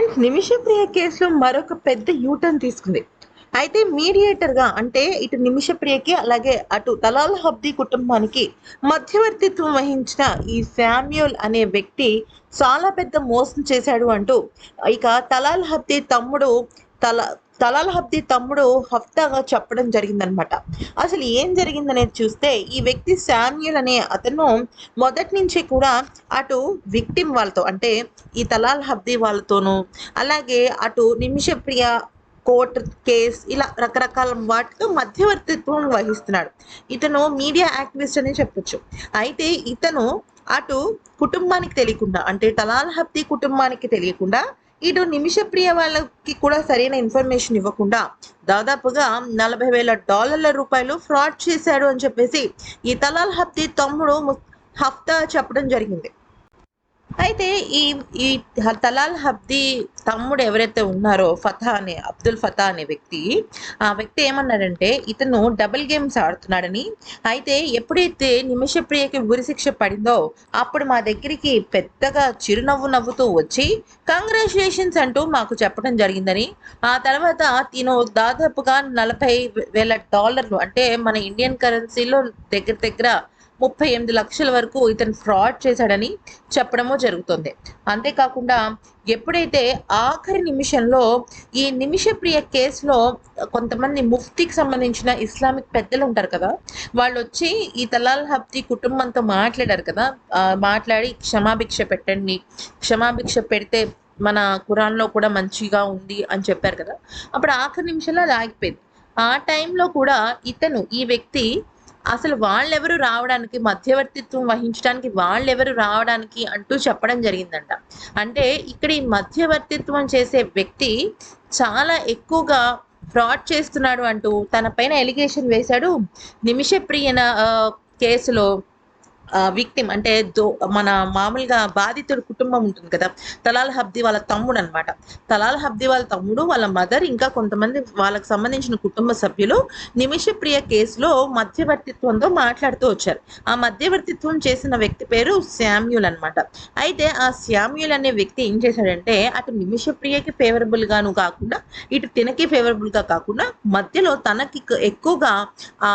Friends Nimishapriya కేసులో మరొక పెద్ద యూటర్న్ తీసుకుంది. అయితే మీడియేటర్గా అంటే ఇటు నిమిషప్రియకి అలాగే అటు తలాల్ హబ్దీ కుటుంబానికి మధ్యవర్తిత్వం వహించిన ఈ శామ్యూల్ అనే వ్యక్తి చాలా పెద్ద మోసం చేశాడు అంటూ ఇక తలాల్ హబ్దీ తమ్ముడు తల తలాల్ హబ్దీ తమ్ముడు హఫ్తాగా చెప్పడం జరిగిందనమాట. అసలు ఏం జరిగిందనేది చూస్తే ఈ వ్యక్తి శామ్యుల్ అనే అతను మొదటి నుంచి కూడా అటు విక్టిమ్ వాళ్ళతో అంటే ఈ తలాల్ హబ్దీ వాళ్ళతోనూ అలాగే అటు నిమిషప్రియ కోర్ట్ కేస్ ఇలా రకరకాల వాటితో మధ్యవర్తిత్వం వహిస్తున్నాడు. ఇతను మీడియా యాక్టివిస్ట్ అని చెప్పొచ్చు. అయితే ఇతను అటు కుటుంబానికి తెలియకుండా అంటే తలాల్ హబ్దీ కుటుంబానికి తెలియకుండా ఇటు నిమిషప్రియ వాళ్ళకి కూడా సరైన ఇన్ఫర్మేషన్ ఇవ్వకుండా దాదాపుగా నలభై వేల డాలర్ల రూపాయలు ఫ్రాడ్ చేశాడు అని చెప్పేసి ఈ తలాల్ హఫ్తీ తమ్ముడు హఫ్తా చెప్పడం జరిగింది. అయితే ఈ ఈ తలాల్ హబ్దీ తమ్ముడు ఎవరైతే ఉన్నారో ఫతా అనే అబ్దుల్ ఫతా అనే వ్యక్తి ఆ వ్యక్తి ఏమన్నాడంటే ఇతను డబుల్ గేమ్స్ ఆడుతున్నాడని. అయితే ఎప్పుడైతే నిమిషప్రియకి ఉరిశిక్ష పడిందో అప్పుడు మా దగ్గరికి పెద్దగా చిరునవ్వు నవ్వుతూ వచ్చి కంగ్రాచులేషన్స్ అంటూ మాకు చెప్పడం జరిగిందని. ఆ తర్వాత తిను దాదాపుగా నలభై వేల డాలర్లు అంటే మన ఇండియన్ కరెన్సీలో దగ్గర దగ్గర ముప్పై ఎనిమిది లక్షల వరకు ఇతను ఫ్రాడ్ చేశాడని చెప్పడము జరుగుతుంది. అంతేకాకుండా ఎప్పుడైతే ఆఖరి నిమిషంలో ఈ నిమిషప్రియ కేసులో కొంతమంది ముఫ్తీకి సంబంధించిన ఇస్లామిక్ పెద్దలు ఉంటారు కదా వాళ్ళు వచ్చి ఈ తలాల్ హబ్దీ కుటుంబంతో మాట్లాడారు కదా మాట్లాడి క్షమాభిక్ష పెట్టండి క్షమాభిక్ష పెడితే మన కురాన్లో కూడా మంచిగా ఉంది అని చెప్పారు కదా. అప్పుడు ఆఖరి నిమిషంలో అది ఆగిపోయింది. ఆ టైంలో కూడా ఇతను ఈ వ్యక్తి అసలు వాళ్ళెవరు రావడానికి మధ్యవర్తిత్వం వహించడానికి వాళ్ళెవరు రావడానికి అంటూ చెప్పడం జరిగిందంట. అంటే ఇక్కడ ఈ మధ్యవర్తిత్వం చేసే వ్యక్తి చాలా ఎక్కువగా ఫ్రాడ్ చేస్తున్నాడు అంటూ తన పైన ఎలిగేషన్ వేశాడు. నిమిషప్రియన కేసులో విక్టిమ్ అంటే దో మన మామూలుగా బాధితుడి కుటుంబం ఉంటుంది కదా తలాల్ హబ్ది వాళ్ళ తమ్ముడు అనమాట తలాల్ హబ్ది వాళ్ళ తమ్ముడు వాళ్ళ మదర్ ఇంకా కొంతమంది వాళ్ళకి సంబంధించిన కుటుంబ సభ్యులు నిమిషప్రియ కేసులో మధ్యవర్తిత్వంతో మాట్లాడుతూ వచ్చారు. ఆ మధ్యవర్తిత్వం చేసిన వ్యక్తి పేరు శామ్యుల్ అన్నమాట. అయితే ఆ శామ్యుల్ అనే వ్యక్తి ఏం చేశాడంటే అటు నిమిషప్రియకి ఫేవరబుల్ గాను కాకుండా ఇటు తినకి ఫేవరబుల్గా కాకుండా మధ్యలో తనకి ఎక్కువగా ఆ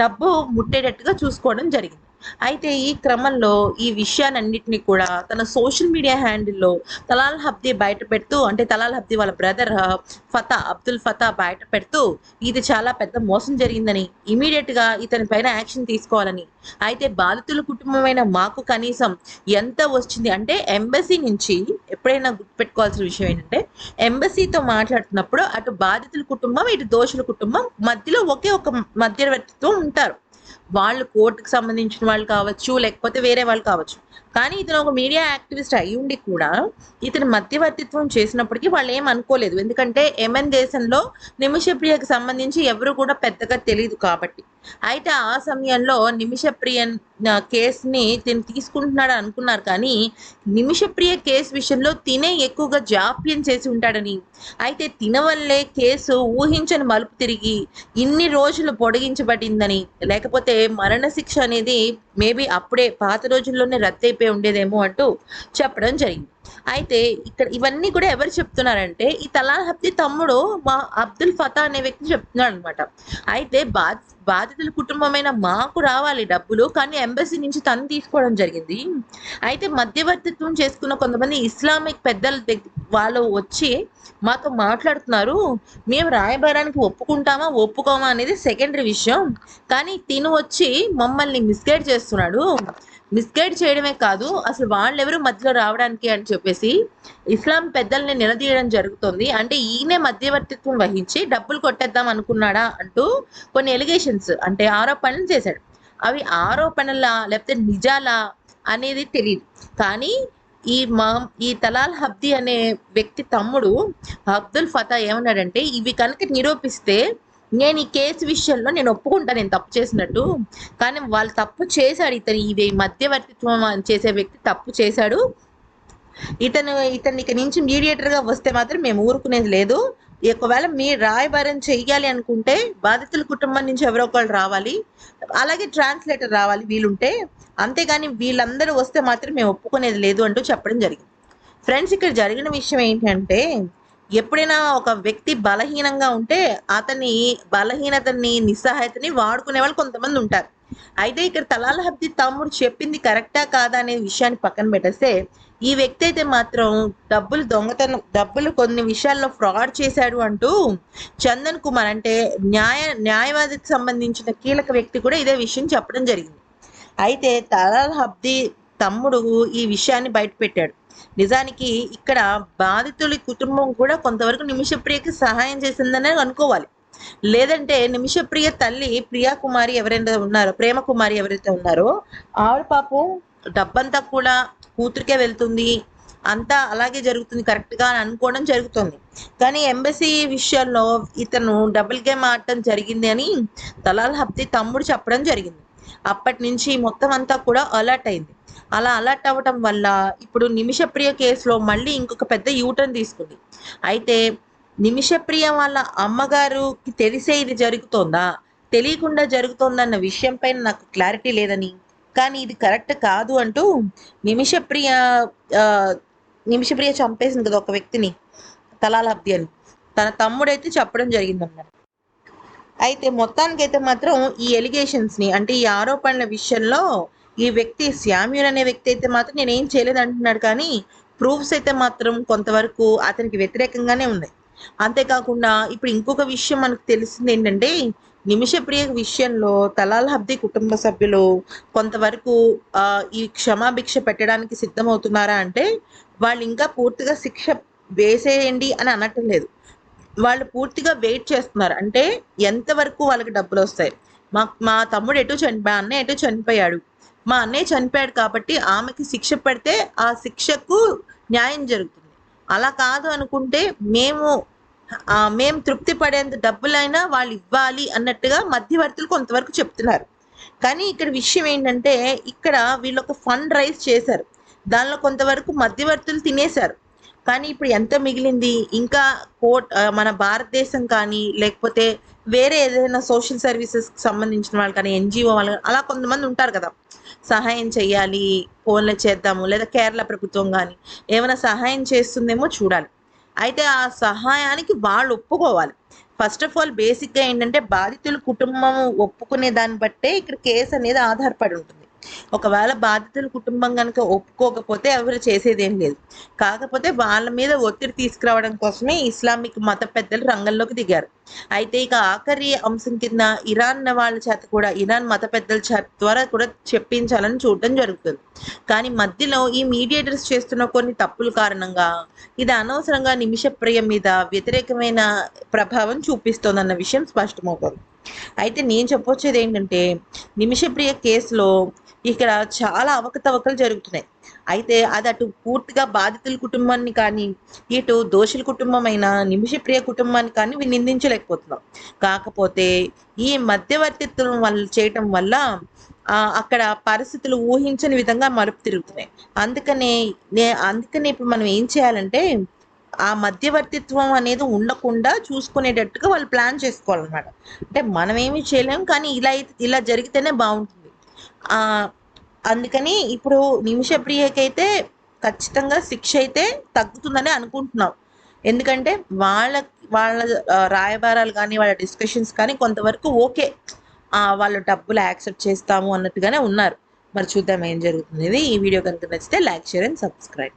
డబ్బు ముట్టేటట్టుగా చూసుకోవడం జరిగింది. అయితే ఈ క్రమంలో ఈ విషయాలన్నింటినీ కూడా తన సోషల్ మీడియా హ్యాండిల్లో తలాల్ హబ్దీ బయట పెడుతూ అంటే తలాల్ హబ్దీ వాళ్ళ బ్రదర్ ఫతా అబ్దుల్ ఫతా బయట పెడుతూ ఇది చాలా పెద్ద మోసం జరిగిందని ఇమీడియట్గా ఇతని పైన యాక్షన్ తీసుకోవాలని. అయితే బాధితుల కుటుంబమైన మాకు కనీసం ఎంత వచ్చింది అంటే ఎంబసీ నుంచి ఎప్పుడైనా గుర్తుపెట్టుకోవాల్సిన విషయం ఏంటంటే ఎంబసీతో మాట్లాడుతున్నప్పుడు అటు బాధితుల కుటుంబం ఇటు దోషుల కుటుంబం మధ్యలో ఒకే ఒక మధ్యవర్తిత్వం ఉంటారు. వాళ్ళు కోర్టుకు సంబంధించిన వాళ్ళు కావచ్చు లేకపోతే వేరే వాళ్ళు కావచ్చు. కానీ ఇతను ఒక మీడియా యాక్టివిస్ట్ అయి ఉండి కూడా ఇతను మధ్యవర్తిత్వం చేసినప్పటికీ వాళ్ళు ఏం అనుకోలేదు. ఎందుకంటే ఎమెన్ దేశంలో నిమిషప్రియకు సంబంధించి ఎవరు కూడా పెద్దగా తెలియదు కాబట్టి. అయితే ఆ సమయంలో నిమిషప్రియ కేసుని తిని తీసుకుంటున్నాడు అనుకున్నారు. కానీ నిమిషప్రియ కేసు విషయంలో తినే ఎక్కువగా జాప్యం చేసి ఉంటాడని. అయితే తినవల్లే కేసు ఊహించని మలుపు తిరిగి ఇన్ని రోజులు పొడిగించబడిందని లేకపోతే మరణశిక్ష అనేది మేబీ అప్పుడే పాత రోజుల్లోనే రద్దయిపోయి ఉండేదేమో అంటూ చెప్పడం జరిగింది. అయితే ఇక్కడ ఇవన్నీ కూడా ఎవరు చెప్తున్నారంటే ఈ తలాల్ హబ్ది తమ్ముడు మా అబ్దుల్ ఫతా అనే వ్యక్తి చెప్తున్నాడు అనమాట అయితే బాధ బాధితుల కుటుంబమైన మాకు రావాలి డబ్బులు కానీ ఎంబసీ నుంచి తను తీసుకోవడం జరిగింది. అయితే మధ్యవర్తిత్వం చేసుకున్న కొంతమంది ఇస్లామిక్ పెద్దల దగ్గర వాళ్ళు వచ్చి మాతో మాట్లాడుతున్నారు. మేము రాయబారానికి ఒప్పుకుంటామా ఒప్పుకోమా అనేది సెకండరీ విషయం. కానీ తిను వచ్చి మమ్మల్ని మిస్గైడ్ చేస్తున్నాడు. మిస్గైడ్ చేయడమే కాదు అసలు వాళ్ళెవరు మధ్యలో రావడానికి అని చెప్పేసి ఇస్లాం పెద్దల్ని నిలదీయడం జరుగుతుంది. అంటే ఈయనే మధ్యవర్తిత్వం వహించి డబ్బులు కొట్టేద్దాం అనుకున్నాడా అంటూ కొన్ని ఎలిగేషన్స్ అంటే ఆరోపణలు చేశాడు. అవి ఆరోపణలా లేకపోతే నిజాలా అనేది తెలియదు కానీ ఈ మా ఈ తలాల్ హబ్దీ అనే వ్యక్తి తమ్ముడు అబ్దుల్ ఫతా ఏమన్నాడంటే ఇవి కనుక నిరూపిస్తే నేను ఈ కేసు విషయంలో నేను ఒప్పుకుంటాను నేను తప్పు చేసినట్టు. కానీ వాళ్ళు తప్పు చేశాడు ఇతను ఇది మధ్యవర్తిత్వం చేసే వ్యక్తి తప్పు చేశాడు. ఇతను ఇతను ఇక నుంచి మీడియేటర్గా వస్తే మాత్రం మేము ఊరుకునేది లేదు. ఒకవేళ మీ రాయబారం చేయాలి అనుకుంటే బాధితుల కుటుంబం నుంచి ఎవరో ఒకళ్ళు రావాలి. అలాగే ట్రాన్స్లేటర్ రావాలి వీలుంటే. అంతేగాని వీళ్ళందరూ వస్తే మాత్రం మేము ఒప్పుకునేది లేదు అంటూ చెప్పడం జరిగింది. ఫ్రెండ్స్ ఇక్కడ జరిగిన విషయం ఏంటంటే ఎప్పుడైనా ఒక వ్యక్తి బలహీనంగా ఉంటే అతని బలహీనతని నిస్సహాయతని వాడుకునే వాళ్ళు కొంతమంది ఉంటారు. అయితే ఇక్కడ తలాల హబ్ది తమ్ముడు చెప్పింది కరెక్టా కాదా అనే విషయాన్ని పక్కన పెట్టేస్తే ఈ వ్యక్తి అయితే మాత్రం డబ్బులు దొంగతనం డబ్బులు కొన్ని విషయాల్లో ఫ్రాడ్ చేశాడు అంటూ చందన్ కుమార్ అంటే న్యాయ న్యాయవాదికి సంబంధించిన కీలక వ్యక్తి కూడా ఇదే విషయం చెప్పడం జరిగింది. అయితే తలాల్ హబ్ది తమ్ముడు ఈ విషయాన్ని బయటపెట్టాడు నిజానికి ఇక్కడ బాధితుడి కుటుంబం కూడా కొంతవరకు నిమిషప్రియకి సహాయం చేసిందనే అనుకోవాలి. లేదంటే నిమిషప్రియ తల్లి ప్రియా కుమారి ఎవరైతే ఉన్నారో ప్రేమ కుమారి ఎవరైతే ఉన్నారో ఆవిడ పాపం డబ్బంతా కూడా కూతురికే వెళ్తుంది. అంతా అలాగే జరుగుతుంది కరెక్ట్గా అని అనుకోవడం జరుగుతుంది. కానీ ఎంబసీ విషయంలో ఇతను డబుల్ గేమ్ ఆడటం జరిగింది అని దలాల్ హబ్ది తమ్ముడు చెప్పడం జరిగింది. అప్పటి నుంచి మొత్తం అంతా కూడా అలర్ట్ అయింది. అలా అలర్ట్ అవ్వటం వల్ల ఇప్పుడు నిమిషప్రియ కేసులో మళ్ళీ ఇంకొక పెద్ద యూటర్న్ తీసుకుంది. అయితే నిమిషప్రియ వాళ్ళ అమ్మగారుకి తెలిసే ఇది జరుగుతోందా? తెలియకుండా జరుగుతోందన్న విషయం పైన నాకు క్లారిటీ లేదని. కానీ ఇది కరెక్ట్ కాదు అంటూ నిమిషప్రియ నిమిషప్రియ చంపేసింది కదా ఒక వ్యక్తిని తలాలబ్ది అని. తన తమ్ముడైతే చెప్పడం జరిగిందన్నమాట. అయితే మొత్తానికైతే మాత్రం ఈ ఎలిగేషన్స్ని అంటే ఈ ఆరోపణల విషయంలో ఈ వ్యక్తి శామ్యూల్ అనే వ్యక్తి అయితే మాత్రం నేనేం చేయలేదు అంటున్నాడు కానీ ప్రూఫ్స్ అయితే మాత్రం కొంతవరకు అతనికి వ్యతిరేకంగానే ఉన్నాయి. అంతేకాకుండా ఇప్పుడు ఇంకొక విషయం మనకు తెలిసింది ఏంటంటే నిమిషప్రియ విషయంలో తలాల్ హబ్ది కుటుంబ సభ్యులు కొంతవరకు ఆ, ఈ క్షమాభిక్ష పెట్టడానికి సిద్ధమవుతున్నారా అంటే వాళ్ళు ఇంకా పూర్తిగా శిక్ష వేసేయండి అని అనటం లేదు. వాళ్ళు పూర్తిగా వెయిట్ చేస్తున్నారు. అంటే ఎంతవరకు వాళ్ళకి డబ్బులు వస్తాయి? మా మా తమ్ముడు ఎటు చనిపోయా అన్నయ్య ఎటు చనిపోయాడు? మా అన్నయ్య చనిపోయాడు కాబట్టి ఆమెకి శిక్ష పెడితే ఆ శిక్షకు న్యాయం జరుగుతుంది. అలా కాదు అనుకుంటే మేము మేము తృప్తి పడేంత డబ్బులైనా వాళ్ళు ఇవ్వాలి అన్నట్టుగా మధ్యవర్తులు కొంతవరకు చెప్తున్నారు. కానీ ఇక్కడ విషయం ఏంటంటే ఇక్కడ వీళ్ళు ఒక ఫండ్ రైజ్ చేశారు. దానిలో కొంతవరకు మధ్యవర్తులు తినేశారు. కానీ ఇప్పుడు ఎంత మిగిలింది? ఇంకా కోట్ మన భారతదేశం కానీ లేకపోతే వేరే ఏదైనా సోషల్ సర్వీసెస్ సంబంధించిన వాళ్ళు కానీ ఎన్జిఓ వాళ్ళు కానీ అలా కొంతమంది ఉంటారు కదా. సహాయం చేయాలి ఫోన్లో చేద్దాము లేదా కేరళ ప్రభుత్వం కానీ ఏమైనా సహాయం చేస్తుందేమో చూడాలి. అయితే ఆ సహాయానికి వాళ్ళు ఒప్పుకోవాలి. ఫస్ట్ ఆఫ్ ఆల్ బేసిక్గా ఏంటంటే బాధితుల కుటుంబం ఒప్పుకునే దాన్ని బట్టే ఇక్కడ కేసు అనేది ఆధారపడి ఉంటుంది. ఒకవేళ బాధితుల కుటుంబం కనుక ఒప్పుకోకపోతే ఎవరు చేసేదేం లేదు. కాకపోతే వాళ్ళ మీద ఒత్తిడి తీసుకురావడం కోసమే ఇస్లామిక్ మత పెద్దలు రంగంలోకి దిగారు. అయితే ఇక ఆఖరి అంశం కింద ఇరాన్ వాళ్ళ చేత కూడా ఇరాన్ మత పెద్దల చేత ద్వారా కూడా చెప్పించాలని చూడటం జరుగుతుంది. కానీ మధ్యలో ఈ మీడియేటర్స్ చేస్తున్న కొన్ని తప్పుల కారణంగా ఇది అనవసరంగా నిమిషప్రియ మీద వ్యతిరేకమైన ప్రభావం చూపిస్తోందన్న విషయం స్పష్టమవుతుంది. అయితే నేను చెప్పొచ్చేది ఏంటంటే నిమిషప్రియ కేసులో ఇక్కడ చాలా అవకతవకలు జరుగుతున్నాయి. అయితే అది అటు పూర్తిగా బాధితుల కుటుంబాన్ని కానీ ఇటు దోషుల కుటుంబమైన నిమిషప్రియ కుటుంబాన్ని కానీ నిందించలేకపోతున్నాం. కాకపోతే ఈ మధ్యవర్తిత్వం వల్ల చేయటం వల్ల అక్కడ పరిస్థితులు ఊహించని విధంగా మలుపు తిరుగుతున్నాయి. అందుకనే నే అందుకనే ఇప్పుడు మనం ఏం చేయాలంటే ఆ మధ్యవర్తిత్వం అనేది ఉండకుండా చూసుకునేటట్టుగా వాళ్ళు ప్లాన్ చేసుకోవాలన్నమాట. అంటే మనం ఏమీ చేయలేం కానీ ఇలా అయితే- ఇలా జరిగితేనే బాగుంటుంది. అందుకని ఇప్పుడు నిమిషప్రియకైతే ఖచ్చితంగా శిక్ష అయితే తగ్గుతుందని అనుకుంటున్నాం. ఎందుకంటే వాళ్ళ వాళ్ళ రాయబారాలు కానీ వాళ్ళ డిస్కషన్స్ కానీ కొంతవరకు ఓకే. వాళ్ళు డబ్బులు యాక్సెప్ట్ చేస్తాము అన్నట్టుగానే ఉన్నారు. మరి చూద్దాం ఏం జరుగుతుంది ఈ వీడియో కనుక నచ్చితే లైక్ షేర్ అండ్ సబ్స్క్రైబ్.